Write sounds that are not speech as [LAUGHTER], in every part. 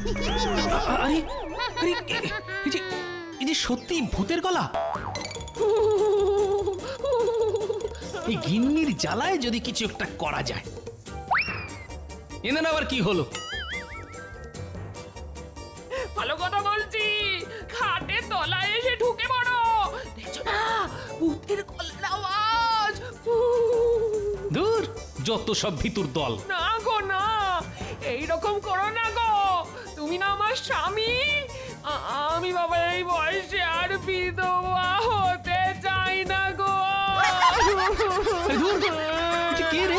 আরে আরে এ- এই যে এই যে সত্যি ভূতের গলা। এই গিন্নির জ্বালায় যদি কিছু একটা করা যায়। এনার আবার কি হলো? ভালো কথা বলছি। খাটের তলায় এসে ঢুকে পড়ো। দেখছ না? ভূতের গলার আওয়াজ। দূর যত সব ভিতুর দল। না গো না। এইরকম করো না। আমার স্বামী? আমি বাবা এই বয়সে আর বিধবা হতে চাই না গো। কে রে?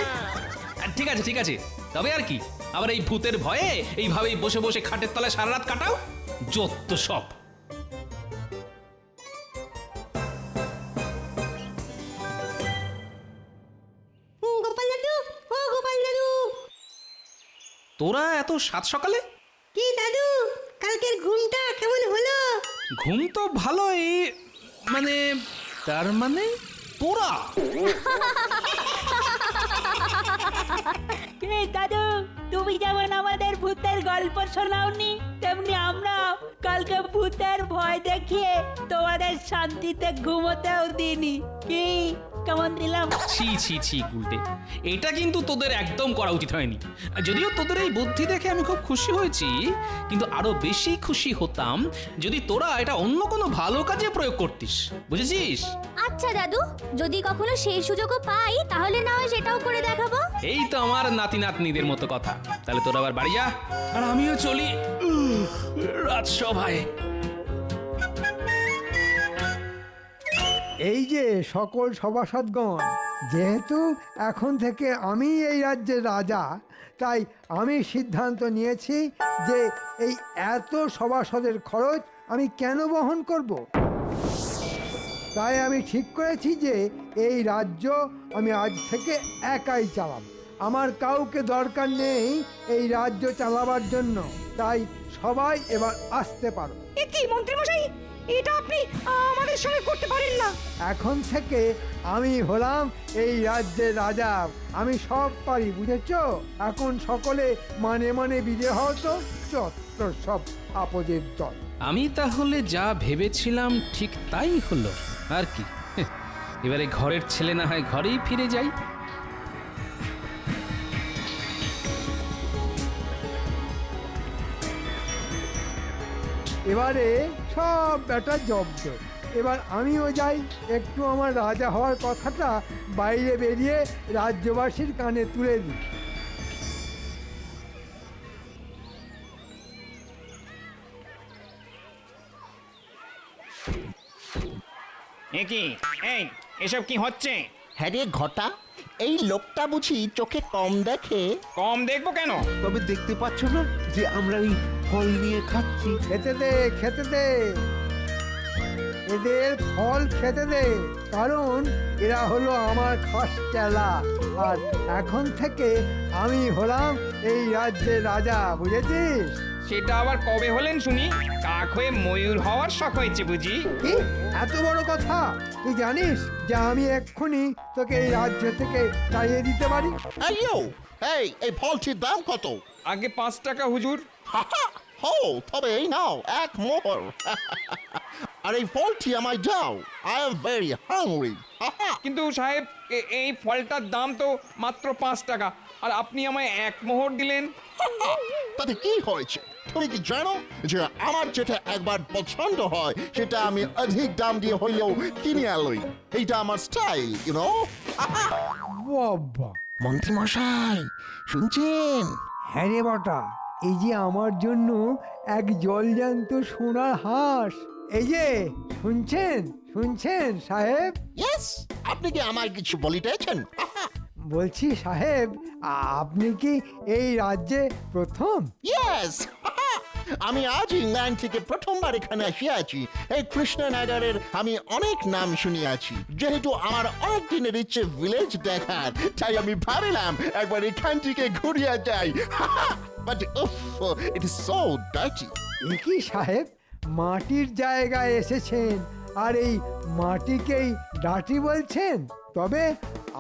ঠিক আছে ঠিক আছে। তবে আর কি আবার এই ভূতের ভয়ে এইভাবেই বসে বসে খাটের তলায় সারা রাত কাটাও যত সব। তোরা এত সাত সকালে? কি দাদু কালকের ঘুমটা কেমন হলো? ঘুম তো ভালোই মানে তার মানে তোরা [LAUGHS] এই দাদু তুমি যেমন আমাদের ভূতের গল্প শোনাওনি তেমনি আমরা কালকে ভূতের ভয় দেখিয়ে তোমাদের শান্তিতে ঘুমোতেও দিনি কি? কেমন দিলাম ছি ছি ছি গুলটে। এটা কিন্তু তোদের একদম করা উচিত হয়নি। যদিও তোদের এই বুদ্ধি দেখে আমি খুব খুশি হয়েছি কিন্তু আরও বেশি খুশি হতাম যদি তোরা এটা অন্য কোনো ভালো কাজে প্রয়োগ করতিস। বুঝেছিস? আচ্ছা দাদু যদি কখনো সেই সুযোগও পাই তাহলে না হয় সেটাও করে দেখাবো। এই তো আমার নাতি নাতনিদের মতো কথা। তাহলে তোরা আবার বাড়ি যা। আর আমিও চলি রাজসভায়। এই যে সকল সভাসদগণ, যেহেতু এখন থেকে আমি এই রাজ্যের রাজা, তাই আমি সিদ্ধান্ত নিয়েছি যে এই এত সভাসদের খরচ আমি কেন বহন করব। তাই আমি ঠিক করেছি যে এই রাজ্য আমি আজ থেকে একাই চালাব। আমার কাউকে দরকার নেই এই রাজ্য চালাবার জন্য, তাই সবাই এবার আসতে পারো। কি মন্ত্রী মশাই এটা আপনি আমাদের সঙ্গে করতে পারেন না। এখন থেকে আমি হলাম এই রাজ্যের রাজা। আমি সব পারি বুঝেছ? এখন সকলে মানে মানে বিজয় হও তো চত্বর সব আপদের দল। আমি তাহলে যা ভেবেছিলাম ঠিক তাই হলো আর কি? [LAUGHS] এবারে ঘরের ছেলে না হয় ঘরেই ফিরে যাই। এবারে সব ব্যাটা জব্দ। এবার আমিও যাই একটু আমার রাজা হওয়ার কথাটা বাইরে বেরিয়ে রাজ্যবাসীর কানে তুলে দিই। এ কি? এই এসব কি হচ্ছে? হ্যাঁ রে ঘটা এই লোকটা বুঝি চোখে কম দেখে। কম দেখব কেন? তবে দেখতে পাচ্ছ না যে আমরা ওই ফল নিয়ে খাচ্ছি। খেতে দে খেতে দে। এদের ফল খেতে দে কারণ এরা হলো আমার খাস চেলা আর এখন থেকে আমি হলাম এই রাজ্যের রাজা বুঝেছিস? সেটা আবার কবে হলেন শুনি? কাক হয়ে ময়ূর হওয়ার শখ হয়েছে বুঝি। কি? এত বড় কথা? তুই জানিস যে আমি এক্ষুনি তোকে এই রাজ্য থেকে তাড়িয়ে দিতে পারি? এই এই ফলটির দাম কত? আগে পাঁচ টাকা হুজুর। হো তবে এই নাও এক মোহর আর এই ফলটি আমায় দাও আই এম ভেরি হাংরি কিন্তু সাহেব এ- এই ফলটার দাম তো মাত্র পাঁচ টাকা। আর আপনি আমায় এক মোহর দিলেন? [LAUGHS] তাতে কি হয়েছে? তুমি কি জানো যে আমার যেটা একবার পছন্দ হয় সেটা আমি অধিক দাম দিয়ে হইলেও কিনে আলোই। এইটা আমার স্টাইল ইউনো বাবা [LAUGHS] মন্ত্রী মশাই শুনছেন? হ্যাঁ রে বটা। এই যে আমার জন্য এক জলজান্ত সোনার হাঁস। এই যে শুনছেন? শুনছেন সাহেব? ইয়েস আপনি কি আমার কিছু বলিতেছেন? [LAUGHS] বলছি সাহেব আপনি কি এই রাজ্যে প্রথম? ইয়েস [LAUGHS] আমি আজ ইংল্যান্ড থেকে প্রথমবার এখানে আসিয়াছি। এই কৃষ্ণনগরের আমি অনেক নাম শুনিয়াছি। যেহেতু আমার অনেক দিনের ইচ্ছে ভিলেজ দেখার তাই আমি ভাবিলাম একবার এখান থেকে ঘুরিয়া যাই। [LAUGHS] But it is so dirty একই সাহেব মাটির জায়গায় এসেছেন। আর এই মাটিকেই ডাটি বলছেন? তবে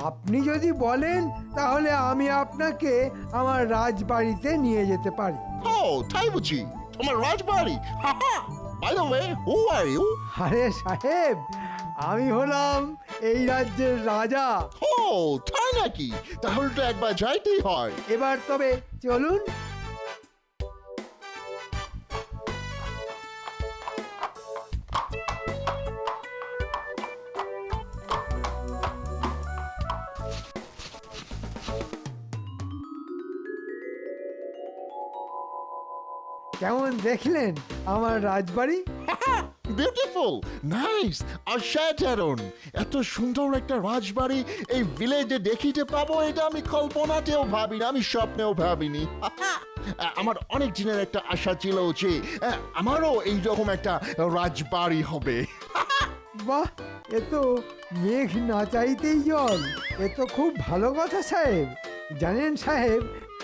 আপনি যদি বলেন তাহলে আমি আপনাকে আমার রাজবাড়িতে নিয়ে যেতে পারি। ও তাই বুঝি। তোমার রাজবাড়ি? By the way who are you আরে সাহেব আমি হলাম এই রাজ্যের রাজা। ও তাই নাকি? তাহলে তো একবার যাইতেই হয়। এবার তবে চলুন কেমন দেখলেন? আমার রাজবাড়ি? [LAUGHS] বিউটিফুল নাইস অসাধারণ। এত সুন্দর একটা রাজবাড়ি এই ভিলেজে দেখিতে পাবো এটা আমি কল্পনাতেও ভাবিনি আমি স্বপ্নেও ভাবিনি। [LAUGHS] আমার অনেক দিনের একটা আশা ছিল যে আমারও এইরকম একটা রাজবাড়ি হবে। [LAUGHS] বাহ এ তো মেঘ না চাইতেই জল। এ তো খুব ভালো কথা সাহেব। জানেন সাহেব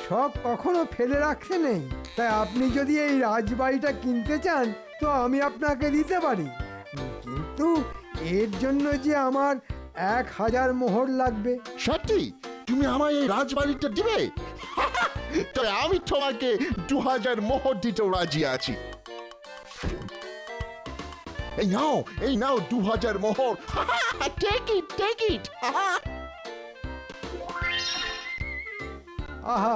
সব কখনো ফেলে রাখতে নেই। তাই আপনি যদি এই রাজবাড়িটা কিনতে চান তো আমি আপনাকে দিতে পারি। কিন্তু এর জন্য যে আমার এক হাজার মোহর লাগবে। সত্যি? তুমি আমার এই রাজবাড়িটা দিবে? [LAUGHS] তবে আমি তোমাকে দু হাজার মোহর দিতেও রাজি আছি। এই নাও এই নাও দু হাজার মোহর। টেক ইট টেক ইট আহা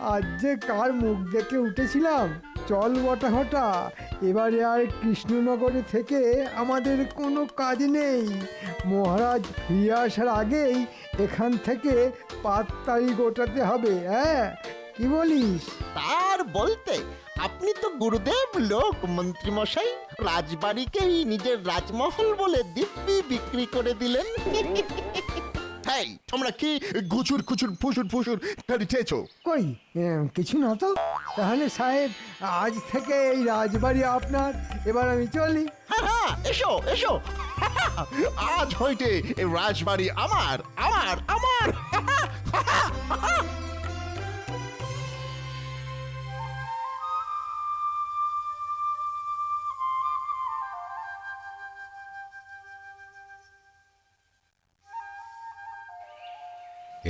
আজ যে কার মুখ দেখে উঠেছিলাম? চল বটা হটা এবারে আর কৃষ্ণনগরে থেকে আমাদের কোনো কাজ নেই। মহারাজ ফিরে আসার আগেই এখান থেকে পাততাড়ি গোটাতে হবে হ্যাঁ? কি বলিস? তার বলতে, আপনি তো গুরুদেব লোক, মন্ত্রীমশাই। রাজবাড়িকেই নিজের রাজমহল বলে দিব্যি বিক্রি করে দিলেন। [LAUGHS] তাই তোমরা কি গুচুর খুচুর ফুসুর ফুসুর করিতেছো কই? এম, কিছু না তো। তাহলে সাহেব আজ থেকে এই রাজবাড়ি আপনার। এবার আমি চলি। হ্যাঁ হ্যাঁ এসো এসো। আজ হইতে এই রাজবাড়ি আমার আমার আমার। [LAUGHS]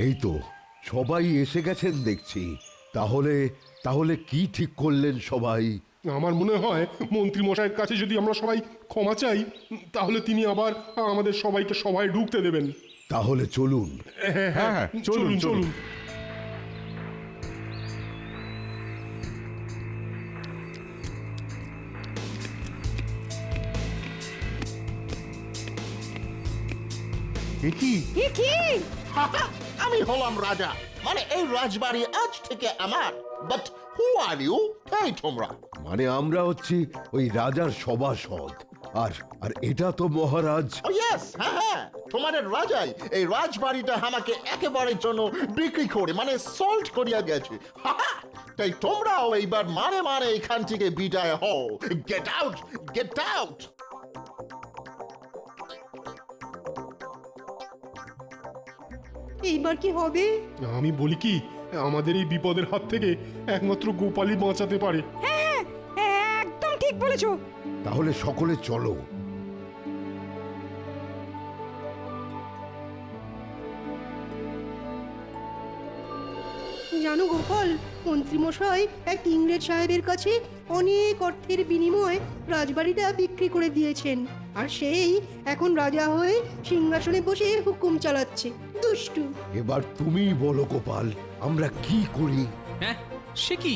এই তো সবাই এসে গেছেন দেখছি। তাহলে তাহলে কি ঠিক করলেন সবাই? আমার মনে হয় মন্ত্রী মশাইয়ের কাছে যদি আমরা সবাই ক্ষমা চাই তাহলে তিনি আবার আমাদের সবাইকে সবাই ঢুকতে দেবেন। তাহলে চলুন। হ্যাঁ হ্যাঁ চলুন চলুন। এ কি? এ কি? আমি হলাম রাজা। মানে এই রাজবাড়ি আজ থেকে আমার। বাট হু আর ইউ এই তোমরা। মানে আমরা হচ্ছি ওই রাজার সভাসদ। আর আর এটা তো মহারাজ। ইয়েস হ্যাঁ হ্যাঁ। তোমাদের রাজাই এই রাজবাড়িটা আমাকে একেবারের জন্য বিক্রি করে মানে সল্ট করিয়া গেছে। তাই তোমরাও এইবার মানে মানে এখান থেকে বিদায় হও। গেট আউট গেট আউট এইবার কি হবে? আমি বলি কি আমাদের এই বিপদের হাত থেকে একমাত্র গোপালই বাঁচাতে পারে। হ্যাঁ হ্যাঁ একদম ঠিক বলেছ। তাহলে সকলে চলো। জানো গোপাল? মন্ত্রীমশাই এক ইংরেজ সাহেবের কাছে অনেক অর্থের বিনিময়ে রাজবাড়িটা বিক্রি করে দিয়েছেন। আর সেই এখন রাজা হয়ে সিংহাসনে বসে হুকুম চালাচ্ছে। দুষ্টু। এবার তুমি বলো গোপাল আমরা কি করি? হ্যাঁ সে কি?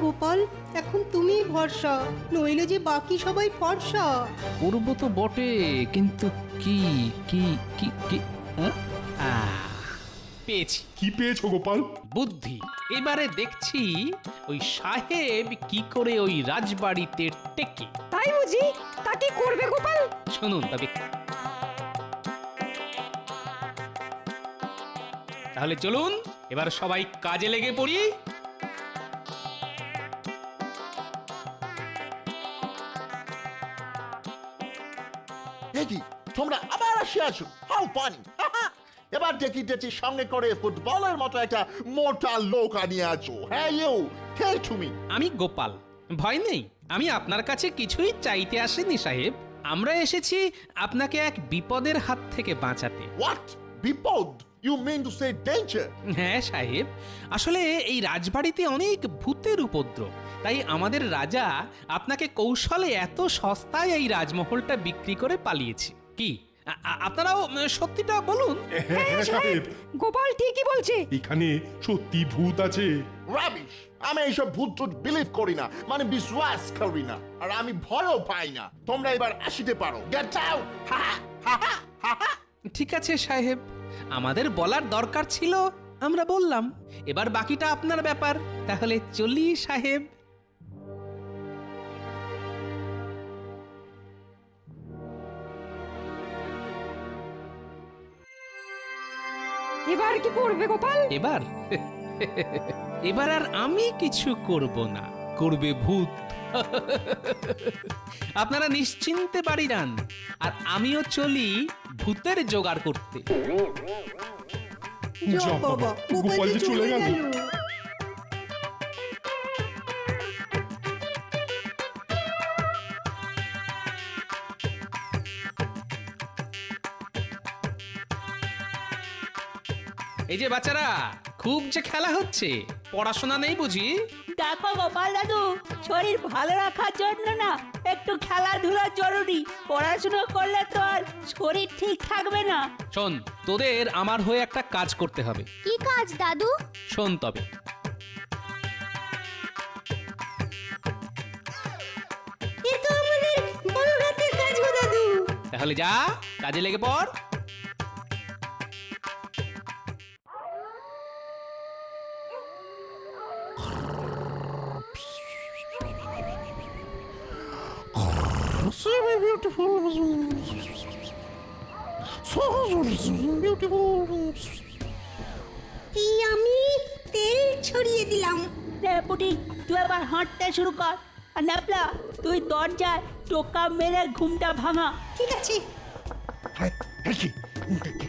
গোপাল এখন তুমি ভরসা নইলে যে বাকি সবাই ফর্সা। করব তো বটে কিন্তু কি কি কি কি হ্যাঁ? পেয়েছি। কি পেয়েছ গোপাল? বুদ্ধি। এবারে দেখছি ওই সাহেব কি করে ওই রাজবাড়িতে টেকে। তাই বুঝি? তা কি করবে গোপাল? শুনুন তবে তাহলে চলুন এবার সবাই কাজে লেগে পড়ি। দেখি তোমরা আবার আসিয়াছো হাউ ফানি এবার দেখি দেখি সঙ্গে করে ফুটবলের মতো একটা মোটা লোক আনিয়ে আছো। হ্যাঁ ইউ কে তুমি আমি গোপাল। ভয় নেই আমি আপনার কাছে কিছুই চাইতে আসিনি সাহেব। আমরা এসেছি আপনাকে এক বিপদের হাত থেকে বাঁচাতে। হোয়াট বিপদ? You mean to say danger হ্যাঁ সাহেব। আসলে এই রাজবাড়িতে অনেক ভূতের উপদ্রব। তাই আমাদের রাজা আপনাকে কৌশলে এত সস্তায় এই রাজমহলটা বিক্রি করে পালিয়েছে। কি? আপনারাও সত্যিটা বলুন। হ্যাঁ সাহেব গোপাল ঠিকই বলছে। এখানে সত্যি ভূত আছে। রাবিশ আমি এইসব ভূত টুত বিলিভ করি না। মানে বিশ্বাস করি না। আর আমি ভয়ও পাই না। তোমরা এবার আসিতে পারো। গেট আউট ঠিক আছে সাহেব। আমাদের বলার দরকার ছিল আমরা বললাম। এবার বাকিটা আপনার ব্যাপার। তাহলে চলি সাহেব। এবার কি করবে গোপাল? এবার? এবার আর আমি কিছু করব না। করবে ভূত। আপনারা নিশ্চিন্তে বাড়ি যান আর আমিও চলি ভূতের জোগাড় করতে। যা বাবা গোপাল যে চলে গেল। এই যে বাচ্চারা খুব যে খেলা হচ্ছে পড়াশোনা নেই বুঝি? দেখো গোপাল দাদু শরীর ভালো রাখার জন্য না একটু খেলাধুলা জরুরি। পড়াশুনো করলে তো আর শরীর ঠিক থাকবে না। শোন তোদের আমার হয়ে একটা কাজ করতে হবে। কি কাজ দাদু? শোন তবে। এ তো আমাদের বড় হাতের কাজ গো দাদু। তাহলে যা কাজে লেগে পড়। এই আমি তেল ছড়িয়ে দিলাম। পুটি তুই আবার হাঁটতে শুরু কর। আর ন্যাপলা তুই দরজায় টোকা মেরে ঘুমটা ভাঙা। ঠিক আছে। কি?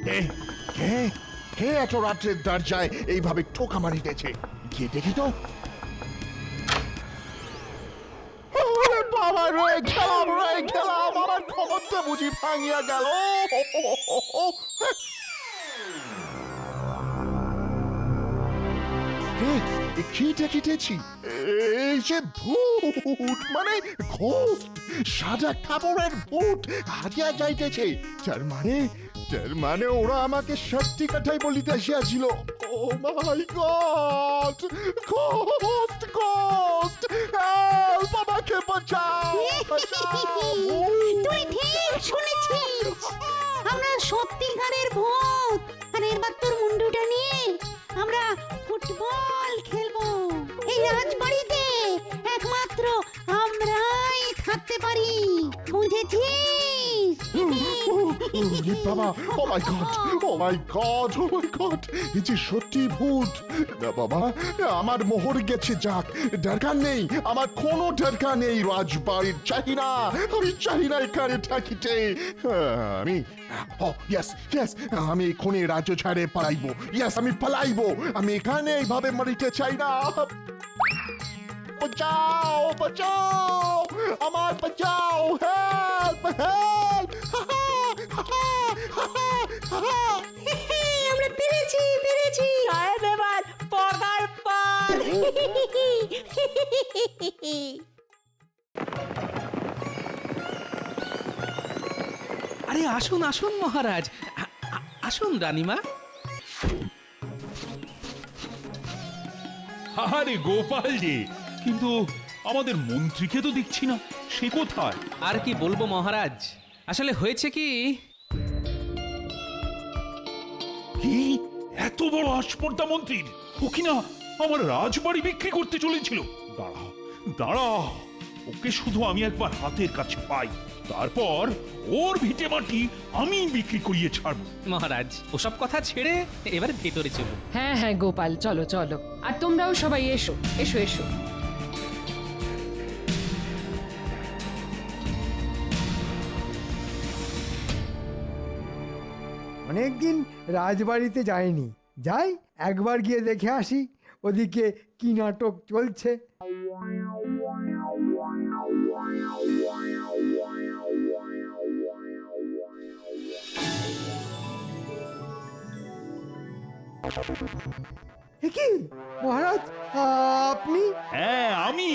কে কে? কে এত রাত্রের দরজায় এইভাবে টোকা মারিতেছে? গিয়ে দেখি তো। বাবা রে খেলাম রে ক্ষমতা বুঝি ভাঙিয়া গেল। এ এই যে ভূত মানে ঘোস্ট সাদা কাপড়ের ভূত হারিয়া যাইতেছে। তার মানে তার মানে ওরা আমাকে সত্যি কথাই বলিতে আসিয়াছিল। Oh my god ghost ghost আমাকে বাঁচাও বাঁচাও। সত্যিকারের ভূত। আর এবার তোর মুন্ডুটা নিয়ে আমরা ফুটবল খেলব। এই রাজবাড়িতে একমাত্র আমরাই থাকতে পারি, বুঝেছিস? ওরে বাবা। ও my god oh my god oh my god এই যে সত্যি ভূত। না বাবা আমার মোহর গেছে যাক। দরকার নেই। আমার কোনো দরকার নেই রাজবাড়ির চাই না আমি চাই না এখানে থাকিতে। আমি ও ইয়েস ইয়েস আমি এখনই রাজ্য ছাড়ে পালাইবো। ইয়েস আমি পালাইবো। আমি এখানে এইভাবে মরিতে চাই না। বাঁচাও বাঁচাও আমার বাঁচাও হেল্প হেল্প আমরা পেরেছি পেরেছি। সাহেব এবার পগার পার। আরে আসুন আসুন মহারাজ। আসুন রানীমা। আরে গোপাল যে কিন্তু আমাদের মন্ত্রীকে তো দেখছি না। সে কোথায়? আর কি বলব মহারাজ? আসলে হয়েছে কি? কি? এত বড় আস্পর্ধা মন্ত্রীর? ও কিনা আমার রাজবাড়ি বিক্রি করতে চলেছিল? দাঁড়াও দাঁড়াও। ওকে শুধু আমি একবার হাতের কাছে পাই। তারপর ওর ভিটে মাটি আমি বিক্রি করিয়ে ছাড়বো। মহারাজ ওসব কথা ছেড়ে এবার ভেতরে চলুন। হ্যাঁ হ্যাঁ গোপাল চলো চলো। আর তোমরাও সবাই এসো এসো এসো। অনেকদিন রাজবাড়িতে যাইনি। যাই, একবার গিয়ে দেখে আসি, ওদিকে কি নাটক চলছে। কি মহারাজ আপনি? হ্যাঁ আমি।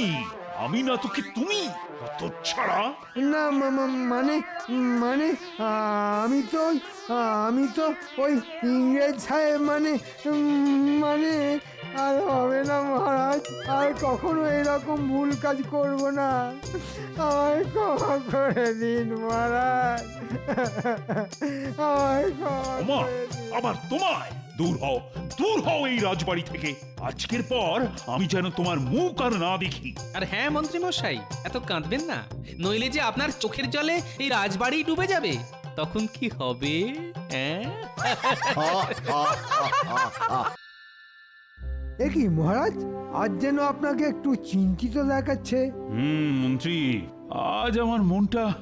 আমি না তোকে তুমি? কত ছাড়া? না মানে মানে আমি তো আমি তো ওই ইংরেজ সাহেব মানে মানে আর হবে না মহারাজ আর কখনো এরকম ভুল কাজ করব না। আমায় ক্ষমা করে দিন মহারাজ। আমায় ক্ষমা। আবার তোমায়? দূর হও দূর হও এই রাজবাড়ি থেকে। আজকের পর আমি যেন তোমার মুখ আর না দেখি। আর হ্যাঁ মন্ত্রী মশাই এত কাঁদবেন না। নইলে যে আপনার চোখের জলে এই রাজবাড়ি ডুবে যাবে। তখন কি হবে হ্যাঁ [LAUGHS] এ কি মহারাজ আজ যেন আপনাকে একটু চিন্তিত দেখাচ্ছে। হুম মন্ত্রী আজ আমার মনটা আহ,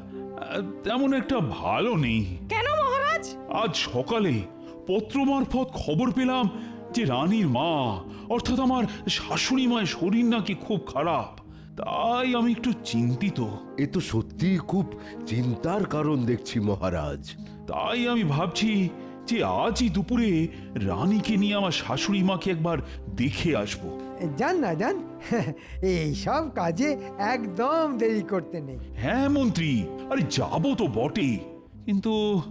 তেমন একটা ভালো নেই। কেন মহারাজ? আজ সকালে পত্র মারফত খবর পেলাম যে রানীর মা অর্থাৎ আমার শাশুড়ি মায়ের শরীর নাকি খুব খারাপ। তাই আমি একটু চিন্তিত। এ তো সত্যিই খুব চিন্তার কারণ দেখছি মহারাজ। তাই আমি ভাবছি যে আজই দুপুরে রানীকে নিয়ে আমার শাশুড়ি মাকে একবার দেখে আসব। যান না যান। [LAUGHS] এই সব কাজে একদম দেরি করতে নেই। হ্যাঁ মন্ত্রী। আরে যাব তো বটে। কিন্তু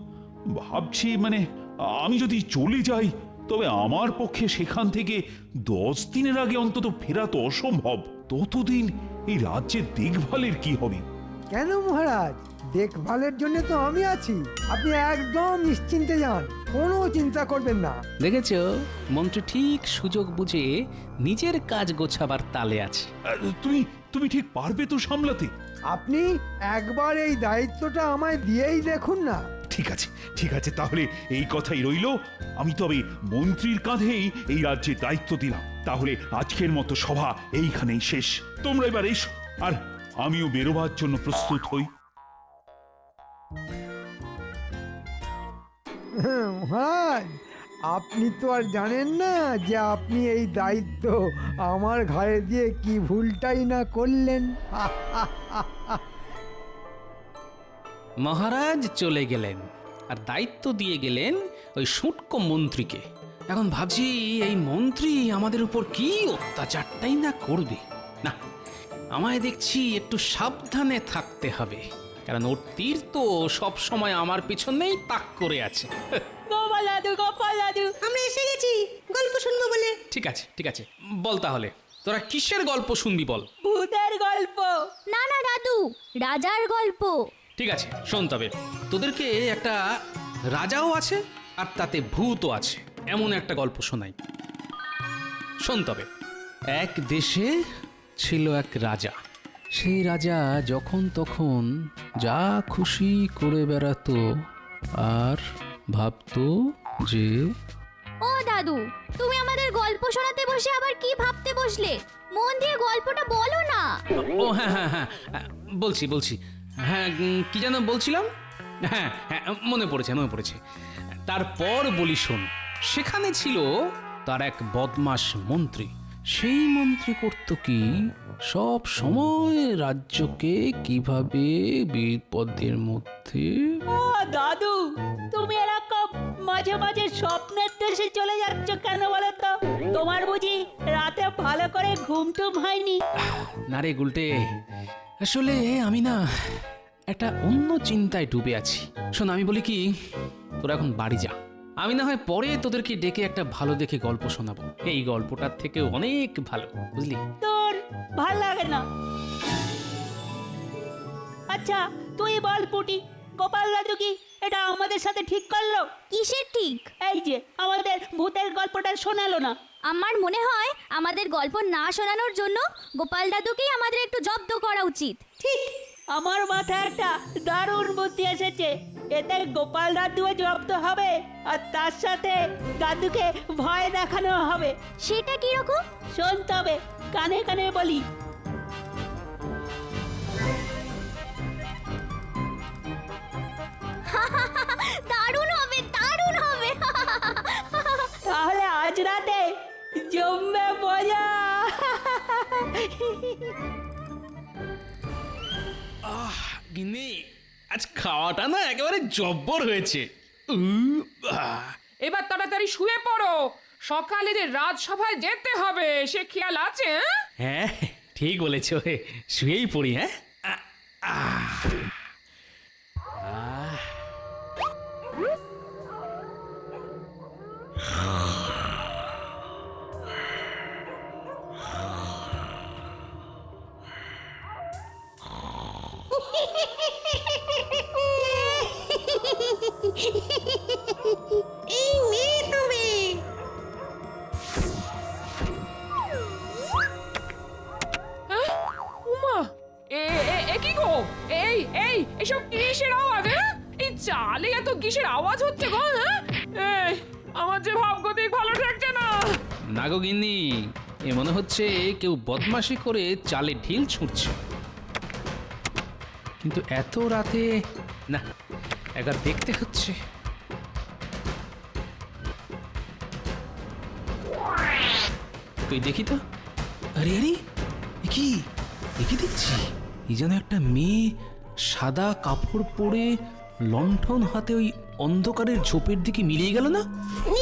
ভাবছি মানে আমি যদি চলে যাই তবে আমার পক্ষে সেখান থেকে দশ দিনের আগে অন্তত ফেরা তো অসম্ভব। ততদিন এই রাজ্যের দেখভালের কি হবে? কেন মহারাজ? দেখভালের জন্য তো আমি আছি। আপনি একদম নিশ্চিন্তে যান। কোনো চিন্তা করবেন না। দেখেছ মন্ত্রী ঠিক সুযোগ বুঝে নিজের কাজ গোছাবার তালে আছে। তুমি তুমি ঠিক পারবে তো সামলাতে। আপনি একবার এই দায়িত্বটা আমায় দিয়েই দেখুন না। ঠিক আছে ঠিক আছে তাহলে এই কথাই রইল। আমি তবে মন্ত্রীর কাঁধেই এই রাজ্যের দায়িত্ব দিলাম। তাহলে আজকের মতো সভা এইখানেই শেষ। তোমরা এবার এসো আর আমিও বেরোবার জন্য প্রস্তুত হই। হ্যাঁ, মহারাজ আপনি তো আর জানেন না যে আপনি এই দায়িত্ব আমার ঘাড়ে দিয়ে কি ভুলটাই না করলেন। [LAUGHS] মহারাজ চলে গেলেন আর দায়িত্ব দিয়ে গেলেন ওই সুটকো মন্ত্রীকে। এখন ভাবছি এই মন্ত্রী আমাদের উপর কি অত্যাচারটাই না করবে? না আমায় দেখছি একটু সাবধানে থাকতে হবে কারণ ওর তীর তো সব সময় আমার পিছনেই তাক করে আছে। গোপাল দাদু গোপাল দাদু আমরা এসে গেছি গল্প শুনব বলে। ঠিক আছে ঠিক আছে বল তাহলে তোরা কিসের গল্প শুনবি বল? ভূতের গল্প। না না দাদু রাজার গল্প। ঠিক আছে শোন তবে। তোদেরকে একটা রাজাও আছে আর তাতে ভূতও আছে। এমন একটা গল্প শোনাই। শোন তবে এক দেশে ছিল এক রাজা। সেই রাজা যখন তখন যা খুশি করে বেড়াতো আর ভাবতো যে ও দাদু তুমি আমাদের গল্প শোনাতে বসে আবার কি ভাবতে বসলে? মন দিয়ে গল্পটা বলো না। ও হ্যাঁ হ্যাঁ হ্যাঁ বলছি বলছি। হ্যাঁ কি যেন বলছিলাম? হ্যাঁ হ্যাঁ মনে পড়েছে মনে পড়েছে। তারপর বলি শোন সেখানে ছিল তার এক বদমাস মন্ত্রী। সেই মন্ত্রী করত কি সব সময় রাজ্যকে কীভাবে বিপদের মধ্যে ও দাদু তুমি এরকম মাঝে মাঝে স্বপ্নের দেশে চলে যাচ্ছ কেন বলো তো? তোমার বুঝি রাতে ভালো করে ঘুম টুম হয়নি। না রে গুলটে আসলে আমি না একটা অন্য চিন্তায় ডুবে আছি। শোন আমি বলি কি তোরা এখন বাড়ি যা। আমি না হয় পরে তোদেরকে ডেকে একটা ভালো দেখে গল্প শোনাবো। এই গল্পটার থেকে অনেক ভালো বুঝলি? তোর ভালো লাগে না। আচ্ছা তুই বল পুটি গোপাল দাদু কি এটা আমাদের সাথে ঠিক করল? কিসের ঠিক? এই যে আমাদের ভূতের গল্পটা শোনালো না। আমার মনে হয় আমাদের গল্প না শোনানোর জন্য গোপাল দাদুকেই আমাদের একটু জব্দ করা উচিত। ঠিক আমার মাথায় একটা দারুণ বুদ্ধি এসেছে। এতে গোপাল দাদুও জব্দ হবে আর তার সাথে দাদুকে ভয় দেখানো হবে। সেটা কি রকম? শোন তবে কানে কানে বলি। জমবে মজা গিন্নি আজ খাওয়াটা না একেবারে জব্বর হয়েছে আহ। এবার তাড়াতাড়ি শুয়ে পড়ো সকালে যে রাজসভায় যেতে হবে সে খেয়াল আছে হ্যাঁ? হ্যাঁ ঠিক বলেছ শুয়েই পড়ি হ্যাঁ আ, আহ। আহ। কেউ বদমাশি করে চালে ঢিল ছুঁড়ছে। কিন্তু এত রাতে, না, একবার দেখতে হচ্ছে। তুই দেখি তো। আরে আরে কি? কি দেখছি? এই যেন একটা মেয়ে সাদা কাপড় পরে লণ্ঠন হাতে ওই অন্ধকারের ঝোপের দিকে মিলিয়ে গেল না? এই